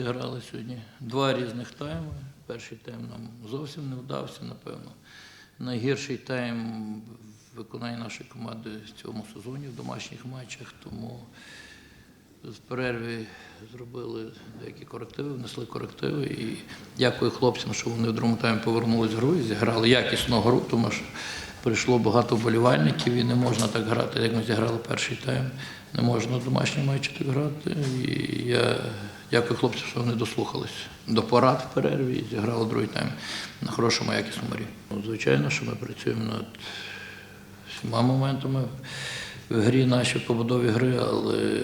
зіграли сьогодні два різних тайми. Перший тайм нам зовсім не вдався, напевно. Найгірший тайм в виконанні нашої команди в цьому сезоні в домашніх матчах. Тому з перерви зробили деякі корективи, внесли корективи. І дякую хлопцям, що вони в другому таймі повернулись в гру і зіграли якісну гру, тому що прийшло багато вболівальників і не можна так грати, як ми зіграли перший тайм. Не можна в домашній матчі так грати. І я дякую хлопцям, що вони дослухались до порад в перерві і зіграли другий тайм на хорошому якісному рівні. Ну, Звичайно, що ми працюємо над всіма моментами в грі нашій побудові гри, але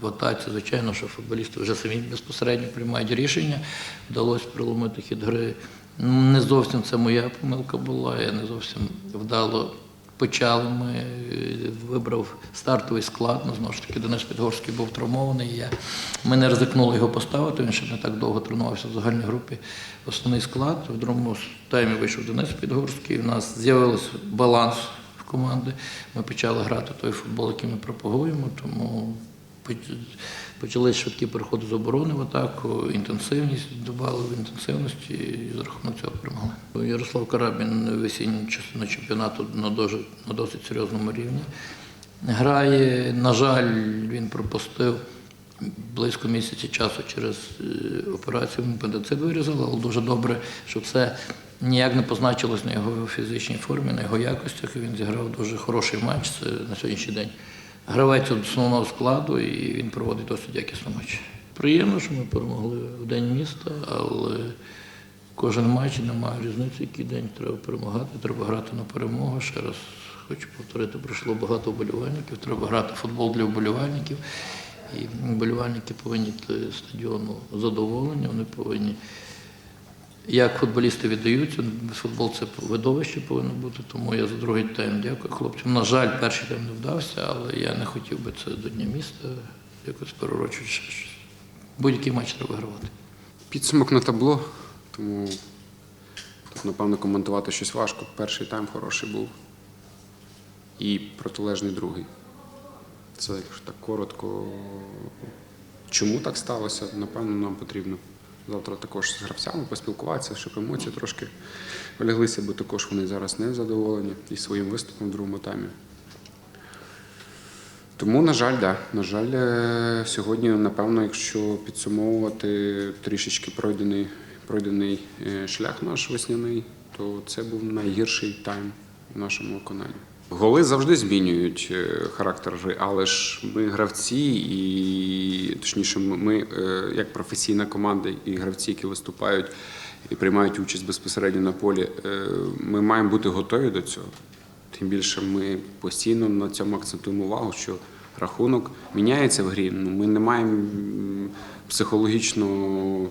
в атаці, звичайно, що футболісти вже самі безпосередньо приймають рішення. Вдалося приломити хід гри. Не зовсім це моя помилка була, я не зовсім вдало почали. Ми е, вибрав стартовий склад. Ну, знову ж таки, Денис Підгорський був травмований. Я, ми не ризикнули його поставити. Він ще не так довго тренувався в загальній групі. Основний склад. В другому таймі вийшов Денис Підгорський. У нас з'явився баланс в команди. Ми почали грати той футбол, який ми пропагуємо. Тому поч- почали швидкі переходи з оборони в атаку, інтенсивність додали в інтенсивності і за рахунок цього перемогли. Ярослав Карабін весінню частину чемпіонату на дуже на досить серйозному рівні. Грає, на жаль, він пропустив близько місяця часу через е, операцію апендицит вирізали, але дуже добре, що це ніяк не позначилось на його фізичній формі, на його якостях. Він зіграв дуже хороший матч це на сьогоднішній день. Гравець основного складу і він проводить досить якісний матч. Приємно, що ми перемогли в день міста, але кожен матч немає різниці, який день треба перемагати, треба грати на перемогу. Ще раз хочу повторити, прийшло багато вболівальників, треба грати футбол для вболівальників. І вболівальники повинні стадіону задоволені, вони повинні як футболісти віддаються, футбол це видовище повинно бути, тому я за другий тайм дякую хлопцям. На жаль, перший тайм не вдався, але я не хотів би це до Дня міста якось перерочувати. Будь-який матч треба вигравати. Підсумок на табло, тому тут, напевно, коментувати щось важко. Перший тайм хороший був. І протилежний другий. Це якщо так коротко. Чому так сталося? Напевно, нам потрібно завтра також з гравцями поспілкуватися, щоб емоції трошки поляглися, бо також вони зараз не задоволені і своїм виступом в другому таймі. Тому, на жаль, да. На жаль, е, сьогодні, напевно, якщо підсумовувати трішечки пройдений, пройдений е, шлях наш весняний, то це був найгірший тайм в нашому виконанні. Голи завжди змінюють е, характер гри, але ж ми гравці, і точніше, ми, е, як професійна команда і гравці, які виступають і приймають участь безпосередньо на полі, е, ми маємо бути готові до цього. Тим більше ми постійно на цьому акцентуємо увагу, що рахунок міняється в грі. Ну, ми не маємо психологічно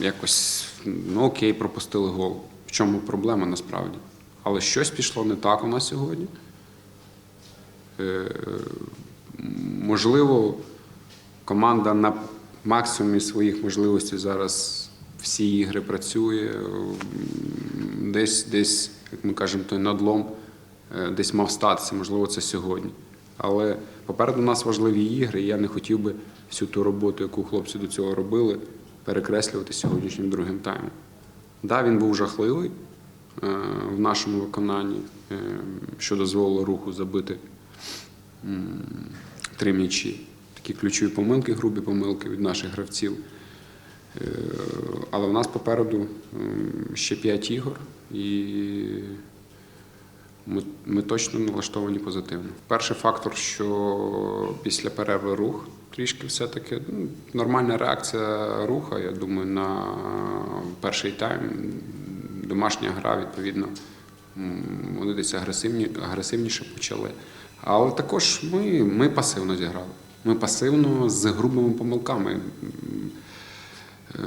якось, ну окей, пропустили гол. В чому проблема насправді? Але щось пішло не так у нас сьогодні. Е, можливо, команда на максимумі своїх можливостей зараз всі ігри працює. Десь, десь, як ми кажемо, той надлом е, десь мав статися, можливо, це сьогодні. Але попереду нас важливі ігри, і я не хотів би всю ту роботу, яку хлопці до цього робили, перекреслювати сьогоднішнім другим таймом. Да, він був жахливий в нашому виконанні, е, що дозволило руху забити три м'ячі. Такі ключові помилки, грубі помилки від наших гравців. Е, Але в нас попереду ще п'ять ігор, і ми, ми точно налаштовані позитивно. Перший фактор, що після перерви рух трішки все-таки ну, нормальна реакція руха, я думаю, на перший тайм. Домашня гра, відповідно, вони десь агресивні, агресивніше почали. Але також ми, ми пасивно зіграли. Ми пасивно з грубими помилками. Е,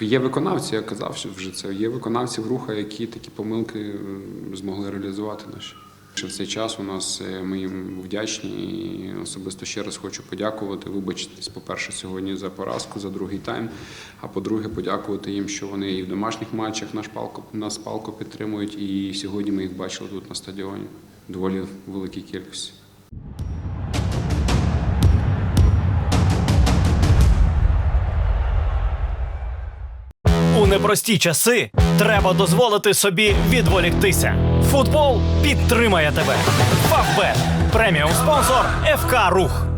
Є виконавці, я казав що вже це. Є виконавці в руха, які такі помилки змогли реалізувати наші. В цей час у нас е, ми їм вдячні. і Особисто ще раз хочу подякувати. Вибачитись, по-перше, сьогодні за поразку, за другий тайм. А по-друге, подякувати їм, що вони і в домашніх матчах наш палко нас палко підтримують. І сьогодні ми їх бачили тут на стадіоні. Доволі в великій кількості. У непрості часи треба дозволити собі відволіктися. Футбол підтримає тебе. Фавбет преміум спонсор ФК Рух.